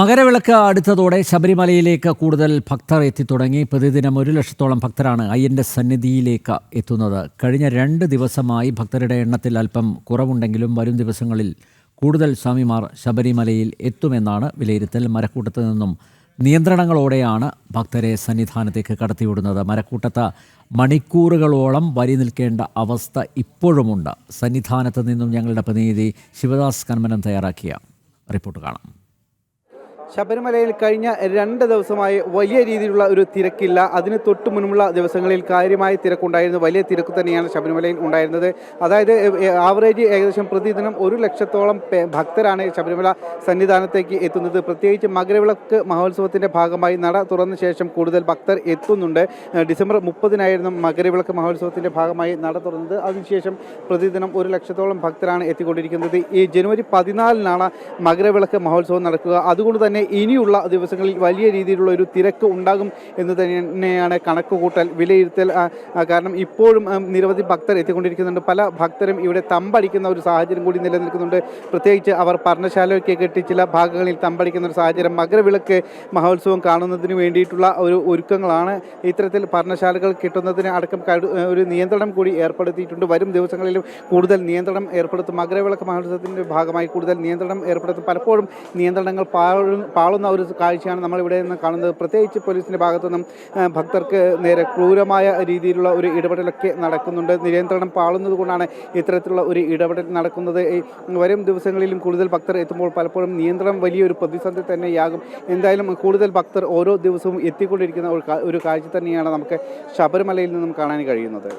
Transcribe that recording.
മകരവിളക്ക് അടുത്തതോടെ ശബരിമലയിലേക്ക് കൂടുതൽ ഭക്തർ എത്തിത്തുടങ്ങി. പ്രതിദിനം ഒരു ലക്ഷത്തോളം ഭക്തരാണ് അയ്യന്റെ സന്നിധിയിലേക്ക് എത്തുന്നത്. കഴിഞ്ഞ രണ്ട് ദിവസമായി ഭക്തരുടെ എണ്ണത്തിൽ അല്പം കുറവുണ്ടെങ്കിലും വരും ദിവസങ്ങളിൽ കൂടുതൽ സ്വാമിമാർ ശബരിമലയിൽ എത്തുമെന്നാണ് വിലയിരുത്തൽ. മരക്കൂട്ടത്തിൽ നിന്നും നിയന്ത്രണങ്ങളോടെയാണ് ഭക്തരെ സന്നിധാനത്തേക്ക് കടത്തിവിടുന്നത്. മരക്കൂട്ടത്ത് മണിക്കൂറുകളോളം വരി നിൽക്കേണ്ട അവസ്ഥ ഇപ്പോഴുമുണ്ട്. സന്നിധാനത്ത് നിന്നും ഞങ്ങളുടെ പ്രതിനിധി ശിവദാസ് കന്മനം തയ്യാറാക്കിയ റിപ്പോർട്ട് കാണാം. ശബരിമലയിൽ കഴിഞ്ഞ രണ്ട് ദിവസമായി വലിയ രീതിയിലുള്ള ഒരു തിരക്കില്ല. അതിന് തൊട്ട് മുൻപുള്ള ദിവസങ്ങളിൽ കാര്യമായ തിരക്കുണ്ടായിരുന്നു. വലിയ തിരക്ക് തന്നെയാണ് ശബരിമലയിൽ ഉണ്ടായിരുന്നത്. അതായത് ആവറേജ് ഏകദേശം പ്രതിദിനം ഒരു ലക്ഷത്തോളം ഭക്തരാണ് ശബരിമല സന്നിധാനത്തേക്ക് എത്തുന്നത്. പ്രത്യേകിച്ച് മകരവിളക്ക് മഹോത്സവത്തിന്റെ ഭാഗമായി നട തുറന്ന ശേഷം കൂടുതൽ ഭക്തർ എത്തുന്നുണ്ട്. ഡിസംബർ മുപ്പതിനായിരുന്നു മകരവിളക്ക് മഹോത്സവത്തിന്റെ ഭാഗമായി നട തുറന്നത്. അതിനുശേഷം പ്രതിദിനം ഒരു ലക്ഷത്തോളം ഭക്തരാണ് എത്തിക്കൊണ്ടിരിക്കുന്നത്. ഈ ജനുവരി പതിനാലിനാണ് മകരവിളക്ക് മഹോത്സവം നടക്കുക. അതുകൊണ്ട് തന്നെ ഇനിയുള്ള ദിവസങ്ങളിൽ വലിയ രീതിയിലുള്ള ഒരു തിരക്ക് ഉണ്ടാകും എന്ന് തന്നെയാണ് കണക്ക് കൂട്ടൽ വിലയിരുത്തൽ കാരണം ഇപ്പോഴും നിരവധി ഭക്തർ എത്തിക്കൊണ്ടിരിക്കുന്നുണ്ട്. പല ഭക്തരും ഇവിടെ തമ്പടിക്കുന്ന ഒരു സാഹചര്യം കൂടി നിലനിൽക്കുന്നുണ്ട്. പ്രത്യേകിച്ച് അവർ പർണശാലയ്ക്ക് കെട്ടി ചില ഭാഗങ്ങളിൽ തമ്പടിക്കുന്ന ഒരു സാഹചര്യം മകരവിളക്ക് മഹോത്സവം കാണുന്നതിന് വേണ്ടിയിട്ടുള്ള ഒരു ഒരുക്കങ്ങളാണ് ഇത്തരത്തിൽ പർണശാലകൾ കിട്ടുന്നതിന് അടക്കം ഒരു നിയന്ത്രണം കൂടി ഏർപ്പെടുത്തിയിട്ടുണ്ട്. വരും ദിവസങ്ങളിലും കൂടുതൽ നിയന്ത്രണം ഏർപ്പെടുത്തും. മകരവിളക്ക് മഹോത്സവത്തിന്റെ ഭാഗമായി കൂടുതൽ നിയന്ത്രണം ഏർപ്പെടുത്തും. പലപ്പോഴും നിയന്ത്രണങ്ങൾ പാഴു പാളുന്ന ഒരു കാഴ്ചയാണ് നമ്മളിവിടെ നിന്ന് കാണുന്നത്. പ്രത്യേകിച്ച് പോലീസിന്റെ ഭാഗത്തു നിന്നും ഭക്തർക്ക് നേരെ ക്രൂരമായ രീതിയിലുള്ള ഒരു ഇടപെടലൊക്കെ നടക്കുന്നുണ്ട്. നിയന്ത്രണം പാളുന്നത് കൊണ്ടാണ് ഇത്തരത്തിലുള്ള ഒരു ഇടപെടൽ നടക്കുന്നത്. വരും ദിവസങ്ങളിലും കൂടുതൽ ഭക്തർ എത്തുമ്പോൾ പലപ്പോഴും നിയന്ത്രണം വലിയൊരു പ്രതിസന്ധി തന്നെയാകും. എന്തായാലും കൂടുതൽ ഭക്തർ ഓരോ ദിവസവും എത്തിക്കൊണ്ടിരിക്കുന്ന ഒരു കാഴ്ച തന്നെയാണ് നമുക്ക് ശബരിമലയിൽ നിന്നും കാണാൻ കഴിയുന്നത്.